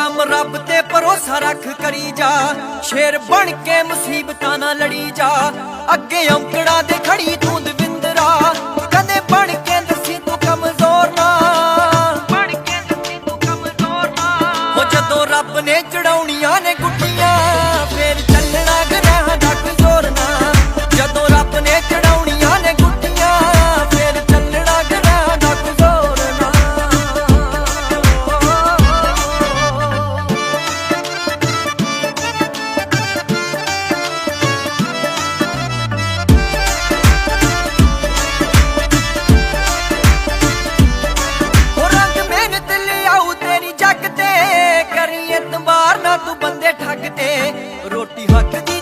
ਕੰਮ ਰੱਬ ਤੇ ਭਰੋਸਾ ਰੱਖ ਕਰੀ ਜਾ। ਸ਼ੇਰ ਬਣ ਕੇ ਮੁਸੀਬਤਾਂ ਨਾਲ ਲੜੀ ਜਾ। ਅੱਗੇ ਔਂਕੜਾ ਦੇ ਖੜੀ ਤੂੰ ਦਵਿੰਦਰਾ ਕਦੇ ਬਣ ਕੇ ਦੱਸੀ ਤੂੰ ਕਮਜ਼ੋਰ ਨਾ। ਬਣ ਕੇ ਦੱਸੀ ਤੂੰ ਕਮਜ਼ੋਰ ਨਾ। ਉਹ ਜਦੋਂ ਰੱਬ ਨੇ ਚੜਾਉਣੀ ਤੂੰ ਬੰਦੇ ਠੱਗ ਤੇ ਰੋਟੀ ਹੱਕ ਦੀ